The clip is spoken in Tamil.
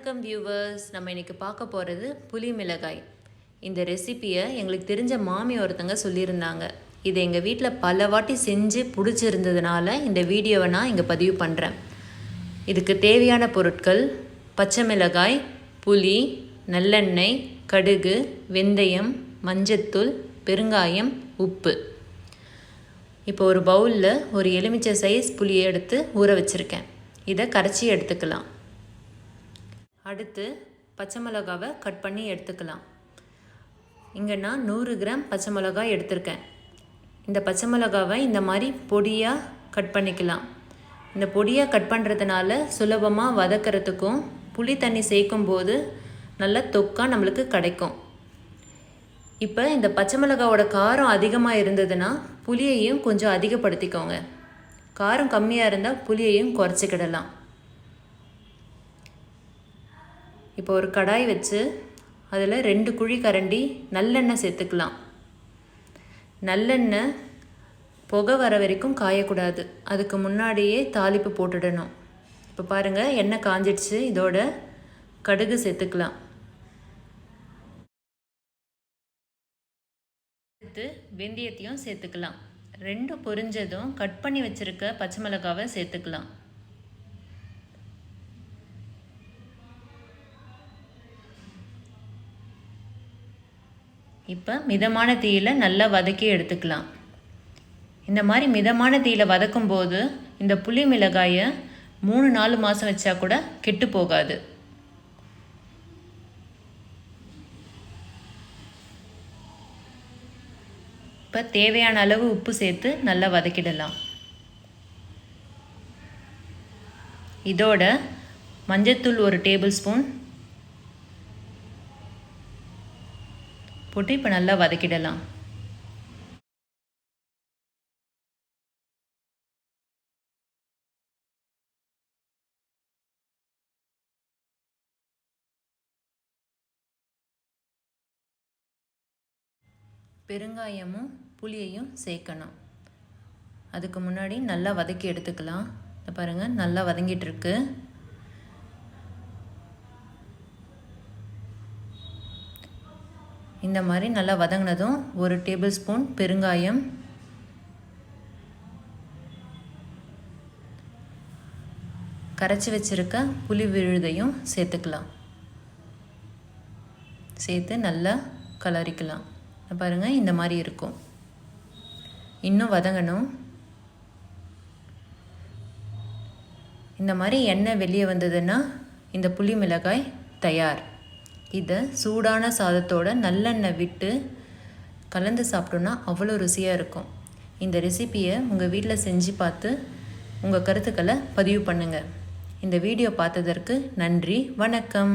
வணக்கம் வியூவர்ஸ் நம்ம இன்றைக்கி பார்க்க போகிறது புளி மிளகாய் இந்த ரெசிபியை எங்களுக்கு தெரிஞ்ச மாமி ஒருத்தங்க சொல்லியிருந்தாங்க. இதை எங்கள் வீட்டில் பல வாட்டி செஞ்சு பிடிச்சிருந்ததுனால இந்த வீடியோவை நான் இங்கே பதிவு பண்ணுறேன் இதுக்கு தேவையான பொருட்கள் பச்சை மிளகாய் புளி நல்லெண்ணெய் கடுகு வெந்தயம் மஞ்சத்தூள் பெருங்காயம் உப்பு. இப்போ ஒரு பவுலில் ஒரு எலுமிச்சை சைஸ் புளியை எடுத்து ஊற வச்சுருக்கேன். இதை கரைச்சி எடுத்துக்கலாம். அடுத்து பச்சை மிளகாவை கட் பண்ணி எடுத்துக்கலாம். இங்கே நான் நூறு கிராம் பச்சை மிளகாய் எடுத்திருக்கேன். இந்த பச்சை மிளகாவை இந்த மாதிரி பொடியாக கட் பண்ணிக்கலாம். இந்த பொடியாக கட் பண்ணுறதுனால சுலபமாக வதக்கிறதுக்கும் புளி தண்ணி சேர்க்கும் போது நல்ல தொக்காக நம்மளுக்கு கிடைக்கும். இப்போ இந்த பச்சை மிளகாவோட காரம் அதிகமாக இருந்ததுன்னா புளியையும் கொஞ்சம் அதிகப்படுத்திக்கோங்க. காரம் கம்மியாக இருந்தால் புளியையும் குறைச்சிக்கிடலாம். இப்போ ஒரு கடாய் வச்சு அதில் ரெண்டு குழி கரண்டி நல்லெண்ணெய் சேர்த்துக்கலாம். நல்லெண்ணெய் புகை வர வரைக்கும் காயக்கூடாது. அதுக்கு முன்னாடியே தாளிப்பு போட்டுடணும். இப்போ பாருங்கள் எண்ணெய் காஞ்சிடுச்சு. இதோட கடுகு சேர்த்துக்கலாம். அடுத்து வெந்தயத்தையும் சேர்த்துக்கலாம். ரெண்டும் பொரிஞ்சதும் கட் பண்ணி வச்சுருக்க பச்சை மிளகாவை சேர்த்துக்கலாம். இப்போ மிதமான தீயில் நல்லா வதக்கி எடுத்துக்கலாம். இந்த மாதிரி மிதமான தீயில் வதக்கும் போது இந்த புளி மிளகாயை மூணு நாலு மாதம் வச்சா கூட கெட்டு போகாது. இப்போ தேவையான அளவு உப்பு சேர்த்து நல்லா வதக்கிடலாம். இதோட மஞ்சத்தூள் ஒரு டேபிள் ஸ்பூன் போட்டு இப்போ நல்லா வதக்கிடலாம். பெருங்காயமும் புளியையும் சேர்க்கணும். அதுக்கு முன்னாடி நல்லா வதக்கி எடுத்துக்கலாம். பாருங்கள் நல்லா வதங்கிட்டு இந்த மாதிரி நல்லா வதங்கினதும் ஒரு டேபிள் ஸ்பூன் பெருங்காயம். கரைச்சி வச்சிருக்க புளி விழுதையும் சேர்த்துக்கலாம். சேர்த்து நல்லா கலரிக்கலாம். பாருங்கள் இந்த மாதிரி இருக்கும். இன்னும் வதங்கணும். இந்த மாதிரி எண்ணெய் வெளியே வந்ததுன்னா இந்த புளி மிளகாய் தயார். இதை சூடான சாதத்தோட நல்லெண்ணெய் விட்டு கலந்து சாப்பிட்டோன்னா அவ்வளோ ருசியாக இருக்கும். இந்த ரெசிப்பியை உங்கள் வீட்டில் செஞ்சு பார்த்து உங்கள் கருத்துக்களை பதிவு பண்ணுங்கள் இந்த வீடியோ பார்த்ததற்கு நன்றி வணக்கம்.